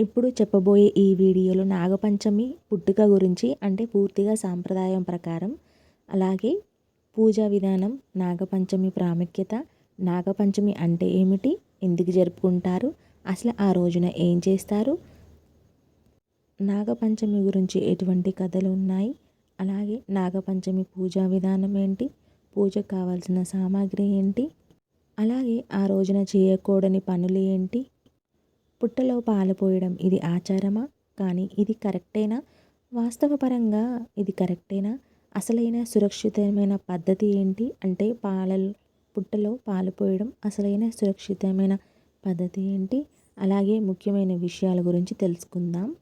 ఇప్పుడు చెప్పబోయే ఈ వీడియోలో నాగపంచమి పుట్టుక గురించి అంటే పూర్తిగా సాంప్రదాయం ప్రకారం అలాగే పూజా విధానం నాగపంచమి ప్రాముఖ్యత నాగపంచమి అంటే ఏమిటి ఎందుకు జరుపుకుంటారు అసలు ఆ రోజున ఏం చేస్తారు నాగపంచమి గురించి ఎటువంటి కథలు ఉన్నాయి అలాగే నాగపంచమి పూజా విధానం ఏంటి పూజకు కావాల్సిన సామాగ్రి ఏంటి అలాగే ఆ రోజున చేయకూడని పనులు ఏంటి పుట్టలో పాలు పోయడం ఇది ఆచారమా? కానీ ఇది కరెక్టేనా? వాస్తవపరంగా ఇది కరెక్టేనా? అసలైన సురక్షితమైన పద్ధతి ఏంటి? అంటే పాల పుట్టలో పాలు పోయడం అసలైన సురక్షితమైన పద్ధతి ఏంటి? అలాగే ముఖ్యమైన విషయాల గురించి తెలుసుకుందాం.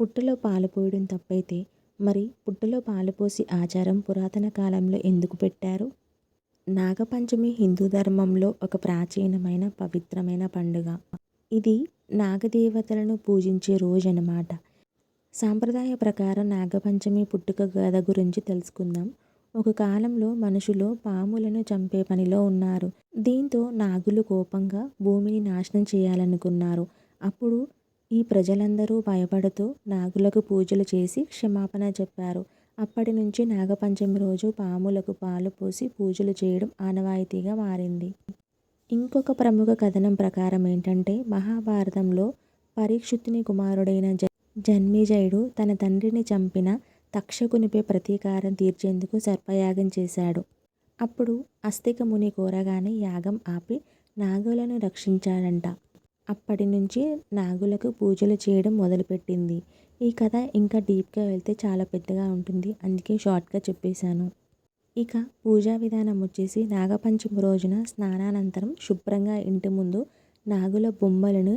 పుట్టలో పాలు పోయడం తప్పైతే మరి పుట్టలో పాలు పోసి ఆచారం పురాతన కాలంలో ఎందుకు పెట్టారు? నాగపంచమి హిందూ ధర్మంలో ఒక ప్రాచీనమైన పవిత్రమైన పండుగ. ఇది నాగదేవతలను పూజించే రోజు అన్నమాట సాంప్రదాయ ప్రకారం నాగపంచమి పుట్టుక కథ గురించి తెలుసుకుందాం. ఒక కాలంలో మనుషులు పాములను చంపే పనిలో ఉన్నారు. దీంతో నాగులు కోపంగా భూమిని నాశనం చేయాలనుకున్నారు. అప్పుడు ఈ ప్రజలందరూ భయపడుతూ నాగులకు పూజలు చేసి క్షమాపణ చెప్పారు. అప్పటి నుంచి నాగపంచమి రోజు పాములకు పాలు పోసి పూజలు చేయడం ఆనవాయితీగా మారింది. ఇంకొక ప్రముఖ కథనం ప్రకారం ఏంటంటే మహాభారతంలో పరీక్షితుని కుమారుడైన జ జన్మేజయుడు తన తండ్రిని చంపిన తక్షకునిపై ప్రతీకారం తీర్చేందుకు సర్పయాగం చేశాడు. అప్పుడు అస్తిక ముని కోరగానే యాగం ఆపి నాగులను రక్షించాడంట. అప్పటి నుంచి నాగులకు పూజలు చేయడం మొదలుపెట్టింది. ఈ కథ ఇంకా డీప్గా వెళ్తే చాలా పెద్దగా ఉంటుంది. అందుకే షార్ట్గా చెప్పేశాను. ఇక పూజా విధానం వచ్చేసి నాగపంచమి రోజున స్నానానంతరం శుభ్రంగా ఇంటి ముందు నాగుల బొమ్మలను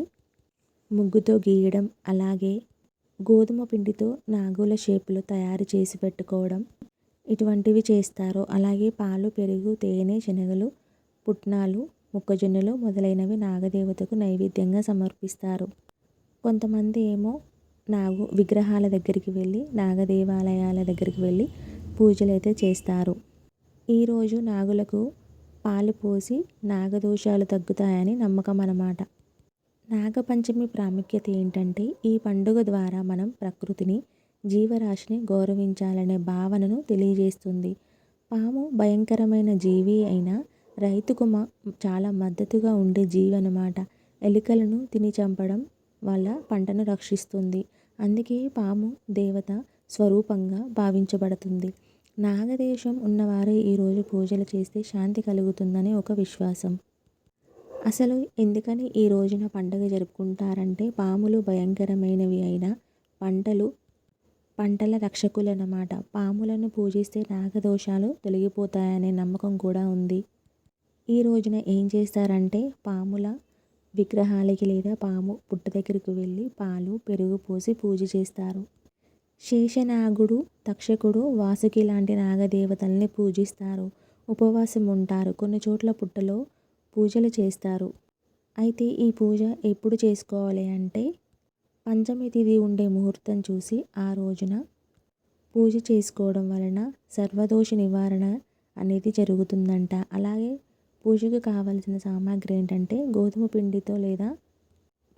ముగ్గుతో గీయడం అలాగే గోధుమ పిండితో నాగుల షేపులు తయారు చేసి పెట్టుకోవడం ఇటువంటివి చేస్తారు. అలాగే పాలు పెరుగు తేనె శనగలు పుట్నాలు మొక్కజొన్నలు మొదలైనవి నాగదేవతకు నైవేద్యంగా సమర్పిస్తారు. కొంతమంది ఏమో నాగు విగ్రహాల దగ్గరికి వెళ్ళి నాగదేవాలయాల దగ్గరికి వెళ్ళి పూజలు అయితే చేస్తారు ఈరోజు నాగులకు పాలు పోసి నాగదోషాలు తగ్గుతాయని నమ్మకం అన్నమాట. నాగపంచమి ప్రాముఖ్యత ఏంటంటే ఈ పండుగ ద్వారా మనం ప్రకృతిని జీవరాశిని గౌరవించాలనే భావనను తెలియజేస్తుంది. పాము భయంకరమైన జీవి అయినా రైతుకు మ చాలా మద్దతుగా ఉండే జీవి అన్నమాట. ఎలుకలను తిని చంపడం వల్ల పంటను రక్షిస్తుంది. అందుకే పాము దేవత స్వరూపంగా భావించబడుతుంది. నాగదేశం ఉన్నవారే ఈరోజు పూజలు చేస్తే శాంతి కలుగుతుందని ఒక విశ్వాసం. అసలు ఎందుకని ఈ రోజున పండుగ జరుపుకుంటారంటే పాములు భయంకరమైనవి అయిన పంటలు పంటల రక్షకులన్నమాట. పాములను పూజిస్తే నాగదోషాలు తొలగిపోతాయనే నమ్మకం కూడా ఉంది. ఈ రోజున ఏం చేస్తారంటే పాముల విగ్రహాలకి లేదా పాము పుట్ట దగ్గరికి వెళ్ళి పాలు పెరుగు పోసి పూజ చేస్తారు. శేషనాగుడు తక్షకుడు వాసుకి లాంటి నాగదేవతల్ని పూజిస్తారు. ఉపవాసం ఉంటారు కొన్ని చోట్ల పుట్టలో పూజలు చేస్తారు. అయితే ఈ పూజ ఎప్పుడు చేసుకోవాలి అంటే పంచమి తిథి ఉండే ముహూర్తం చూసి ఆ రోజున పూజ చేసుకోవడం వలన సర్వదోష నివారణ అనేది జరుగుతుందంట. అలాగే పూజకు కావలసిన సామాగ్రి ఏంటంటే గోధుమ పిండితో లేదా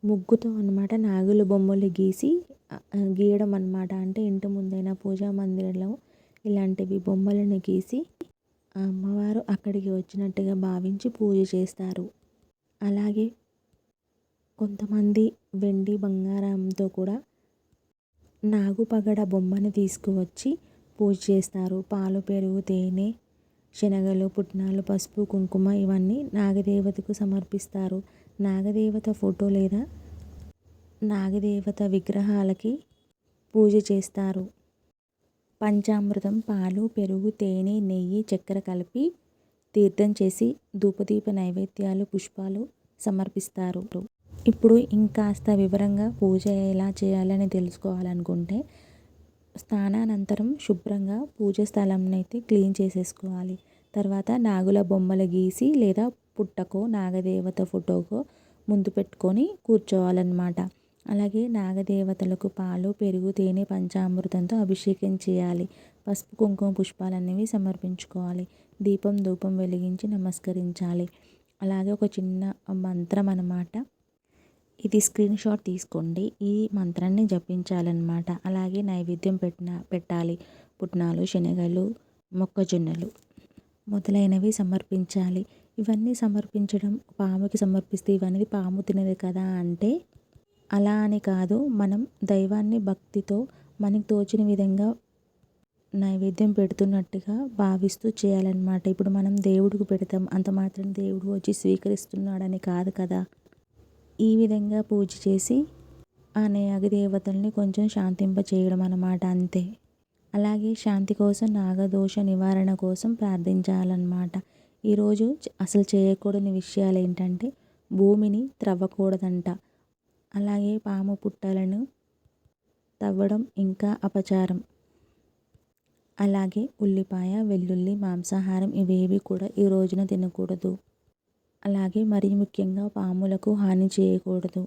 ముగ్గుతో అనమాట నాగుల బొమ్మలు గీసి గీయడం అనమాట అంటే ఇంటి ముందైనా పూజా మందిరంలో ఇలాంటివి బొమ్మలను గీసి ఆ అమ్మవారు అక్కడికి వచ్చినట్టుగా భావించి పూజ చేస్తారు. అలాగే కొంతమంది వెండి బంగారంతో కూడా నాగుపగడ బొమ్మను తీసుకువచ్చి పూజ చేస్తారు. పాలు పెరుగు తేనె శనగలు పుట్నాలు పసుపు కుంకుమ ఇవన్నీ నాగదేవతకు సమర్పిస్తారు. నాగదేవత ఫోటో లేదా? నాగదేవత విగ్రహాలకి పూజ చేస్తారు. పంచామృతం పాలు పెరుగు తేనె నెయ్యి చక్కెర కలిపి తీర్థం చేసి ధూపదీప నైవేద్యాలు పుష్పాలు సమర్పిస్తారు. ఇప్పుడు ఇంకాస్త వివరంగా పూజ ఎలా చేయాలని తెలుసుకోవాలనుకుంటే స్నానానంతరం శుభ్రంగా పూజ స్థలంనైతే క్లీన్ చేసేసుకోవాలి. తర్వాత నాగుల బొమ్మలు గీసి లేదా పుట్టకో నాగదేవత ఫోటోకో ముందు పెట్టుకొని కూర్చోవాలన్నమాట. అలాగే నాగదేవతలకు పాలు పెరుగు తేనె పంచామృతంతో అభిషేకం చేయాలి. పసుపు కుంకుమ పుష్పాలు అనేవి సమర్పించుకోవాలి. దీపం ధూపం వెలిగించి నమస్కరించాలి. అలాగే ఒక చిన్న మంత్రం అన్నమాట ఇది స్క్రీన్ షాట్ తీసుకోండి. ఈ మంత్రాన్ని జపించాలన్నమాట. అలాగే నైవేద్యం పెట్టిన పెట్టాలి. పుట్నాలు శనగలు మొక్కజొన్నలు మొదలైనవి సమర్పించాలి. ఇవన్నీ సమర్పించడం పాముకి సమర్పిస్తే ఇవన్నీ పాము తినదు కదా అంటే అలా అని కాదు. మనం దైవాన్ని భక్తితో మనకి తోచిన విధంగా నైవేద్యం పెడుతున్నట్టుగా భావిస్తూ చేయాలన్నమాట. ఇప్పుడు మనం దేవుడికి పెడతాం అంత మాత్రం దేవుడు వచ్చి స్వీకరిస్తున్నాడని కాదు కదా. ఈ విధంగా పూజ చేసి ఆ నాగదేవతల్ని కొంచెం శాంతింప చేయడం అన్నమాట అంతే. అలాగే శాంతి కోసం నాగదోష నివారణ కోసం ప్రార్థించాలన్నమాట. ఈరోజు అసలు చేయకూడని విషయాలు ఏంటంటే భూమిని త్రవ్వకూడదంట. అలాగే పాము పుట్టలను తవ్వడం ఇంకా అపచారం. అలాగే ఉల్లిపాయ వెల్లుల్లి మాంసాహారం ఇవేవి కూడా ఈ రోజున తినకూడదు. అలాగే మరీ ముఖ్యంగా పాములకు హాని చేయకూడదు.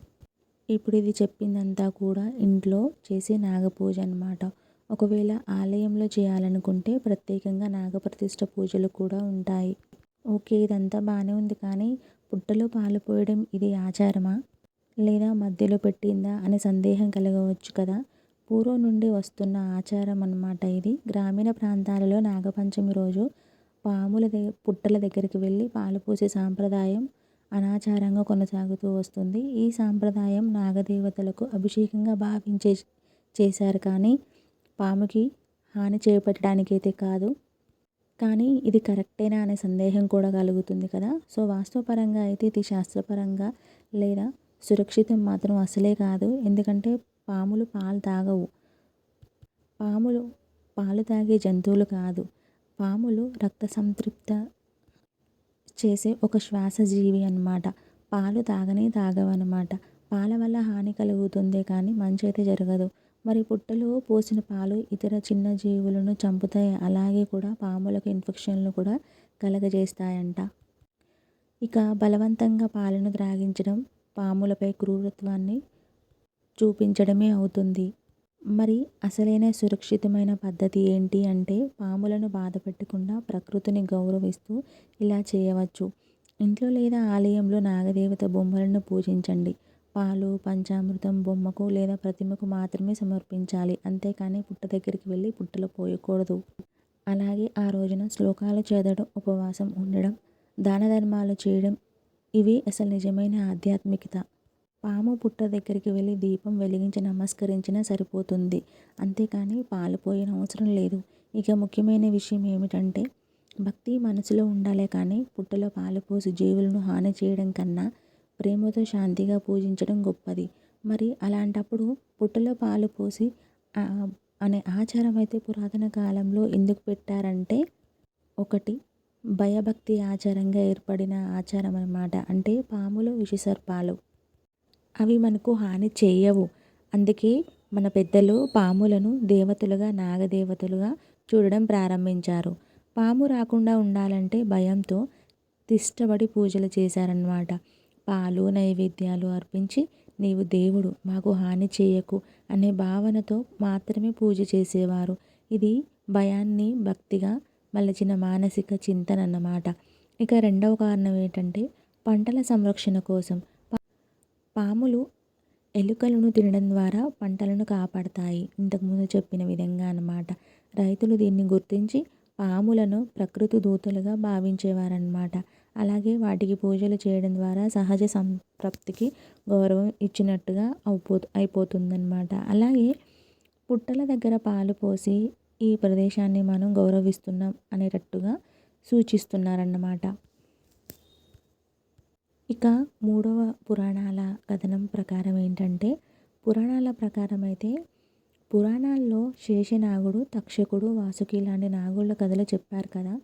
ఇప్పుడు ఇది చెప్పిందంతా కూడా ఇంట్లో చేసే నాగపూజ అనమాట ఒకవేళ ఆలయంలో చేయాలనుకుంటే ప్రత్యేకంగా నాగప్రతిష్ట పూజలు కూడా ఉంటాయి. ఓకే ఇదంతా బాగానే ఉంది కానీ పుట్టలో పాలు పోయడం ఇది ఆచారమా? లేదా మధ్యలో పెట్టిందా అనే సందేహం కలగవచ్చు కదా. పూర్వం నుండి వస్తున్న ఆచారం అన్నమాట ఇది. గ్రామీణ ప్రాంతాలలో నాగపంచమి రోజు పాముల దగ్గర పుట్టల దగ్గరికి వెళ్ళి పాలు పోసే సాంప్రదాయం అనాచారంగా కొనసాగుతూ వస్తుంది. ఈ సాంప్రదాయం నాగదేవతలకు అభిషేకంగా భావించే చేశారు కానీ పాముకి హాని చేపట్టడానికైతే కాదు. కానీ ఇది కరెక్టేనా అనే సందేహం కూడా కలుగుతుంది కదా? సో వాస్తవపరంగా అయితే ఇది శాస్త్రపరంగా లేదా సురక్షితం మాత్రం అసలే కాదు. ఎందుకంటే పాములు పాలు తాగవు. పాములు పాలు తాగే జంతువులు కాదు. పాములు రక్త సంతృప్త చేసే ఒక శ్వాసజీవి అన్నమాట. పాలు తాగనే తాగవన్నమాట. పాల వల్ల హాని కలుగుతుందే కానీ మంచి అయితే జరగదు. మరి పుట్టలో పోసిన పాలు ఇతర చిన్న జీవులను చంపుతాయి. అలాగే కూడా పాములకు ఇన్ఫెక్షన్లు కూడా కలగజేస్తాయంట. ఇక బలవంతంగా పాలను త్రాగించడం పాములపై క్రూరత్వాన్ని చూపించడమే అవుతుంది. మరి అసలైన సురక్షితమైన పద్ధతి ఏంటి అంటే పాములను బాధపెట్టకుండా ప్రకృతిని గౌరవిస్తూ ఇలా చేయవచ్చు. ఇంట్లో లేదా ఆలయంలో నాగదేవత బొమ్మలను పూజించండి. పాలు పంచామృతం బొమ్మకు లేదా ప్రతిమకు మాత్రమే సమర్పించాలి. అంతేకాని పుట్ట దగ్గరికి వెళ్ళి పుట్టలో పోయకూడదు. అలాగే ఆ రోజున శ్లోకాలు చదవడం ఉపవాసం ఉండడం దాన ధర్మాలు చేయడం ఇవి అసలు నిజమైన ఆధ్యాత్మికత. పాము పుట్ట దగ్గరికి వెళ్ళి దీపం వెలిగించి నమస్కరించినా సరిపోతుంది. అంతేకాని పాలు పోయిన అవసరం లేదు. ఇక ముఖ్యమైన విషయం ఏమిటంటే భక్తి మనసులో ఉండాలే కానీ పుట్టలో పాలు పోసి జీవులను హాని చేయడం కన్నా ప్రేమతో శాంతిగా పూజించడం గొప్పది. మరి అలాంటప్పుడు పుట్టలో పాలు పోసి అనే ఆచారం అయితే పురాతన కాలంలో ఎందుకు పెట్టారంటే ఒకటి భయభక్తి ఆచారంగా ఏర్పడిన ఆచారం అన్నమాట. అంటే పాములు విషసర్పాలు అవి మనకు హాని చేయవు. అందుకే మన పెద్దలు పాములను దేవతలుగా నాగదేవతలుగా చూడడం ప్రారంభించారు. పాము రాకుండా ఉండాలంటే భయంతో తిష్టపడి పూజలు చేశారన్నమాట. పాలు నైవేద్యాలు అర్పించి నీవు దేవుడు మాకు హాని చేయకు అనే భావనతో మాత్రమే పూజ చేసేవారు. ఇది భయాన్ని భక్తిగా మలచిన మానసిక చింతన అన్నమాట ఇక రెండవ కారణం ఏంటంటే పంటల సంరక్షణ కోసం. పాములు ఎలుకలను తినడం ద్వారా పంటలను కాపాడతాయి. ఇంతకుముందు చెప్పిన విధంగా అన్నమాట. రైతులు దీన్ని గుర్తించి పాములను ప్రకృతి దూతలుగా భావించేవారన్నమాట. అలాగే వాటికి పూజలు చేయడం ద్వారా సహజ సంతృప్తికి గౌరవం ఇచ్చినట్టుగా అవుపో అయిపోతుందన్నమాట. అలాగే పుట్టల దగ్గర పాలు పోసి ఈ ప్రదేశాన్ని మనం గౌరవిస్తున్నాం అనేటట్టుగా సూచిస్తున్నారన్నమాట. ఇక మూడవ పురాణాల కథనం ప్రకారం ఏంటంటే పురాణాల ప్రకారం అయితే పురాణాల్లో శేషనాగుడు తక్షకుడు వాసుకి లాంటి నాగుళ్ళ కథలు చెప్పారు కదా.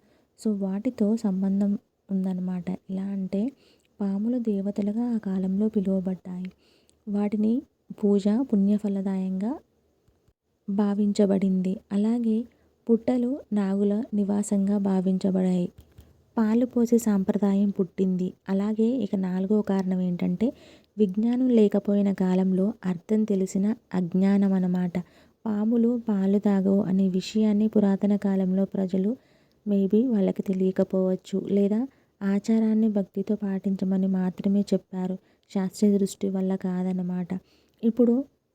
సో వాటితో సంబంధం ఉందన్నమాట. ఎలా అంటే పాములు దేవతలుగా ఆ కాలంలో పిలువబడ్డాయి. వాటిని పూజ పుణ్యఫలదాయంగా భావించబడింది. అలాగే పుట్టలు నాగుల నివాసంగా భావించబడాయి. పాలు పోసే సాంప్రదాయం పుట్టింది. అలాగే ఇక నాలుగో కారణం ఏంటంటే విజ్ఞానం లేకపోయిన కాలంలో అర్థం తెలిసిన అజ్ఞానం అన్నమాట పాములు పాలు తాగవు అనే విషయాన్ని పురాతన కాలంలో ప్రజలు మేబీ వాళ్ళకి తెలియకపోవచ్చు లేదా ఆచారాన్ని భక్తితో పాటించమని మాత్రమే చెప్పారు. శాస్త్రీయ దృష్టి వల్ల కాదన్నమాట. ఇప్పుడు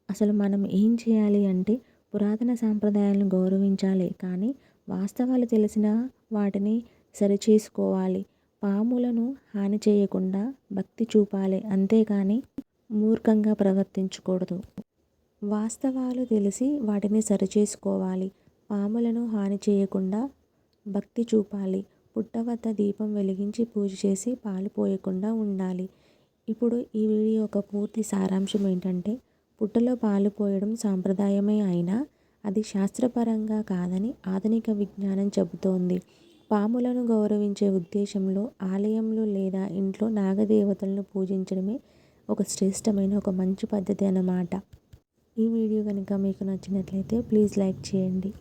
అసలు మనం ఏం చేయాలి అంటే పురాతన సాంప్రదాయాలను గౌరవించాలి. కానీ వాస్తవాలు తెలిసిన వాటిని సరిచేసుకోవాలి. పాములను హాని చేయకుండా భక్తి చూపాలి. అంతేకాని మూర్ఖంగా ప్రవర్తించకూడదు. వాస్తవాలు తెలిసి వాటిని సరిచేసుకోవాలి. పాములను హాని చేయకుండా భక్తి చూపాలి. పుట్ట వద్ద దీపం వెలిగించి పూజ చేసి పాలు పోయకుండా ఉండాలి. ఇప్పుడు ఈ వీడియో యొక్క పూర్తి సారాంశం ఏంటంటే పుట్టలో పాలు పోయడం సాంప్రదాయమే అయినా అది శాస్త్రపరంగా కాదని ఆధునిక విజ్ఞానం చెబుతోంది. పాములను గౌరవించే ఉద్దేశంలో ఆలయంలో లేదా ఇంట్లో నాగదేవతలను పూజించడమే ఒక శ్రేష్టమైన ఒక మంచి పద్ధతి అన్నమాట. ఈ వీడియో కనుక మీకు నచ్చినట్లయితే ప్లీజ్ లైక్ చేయండి.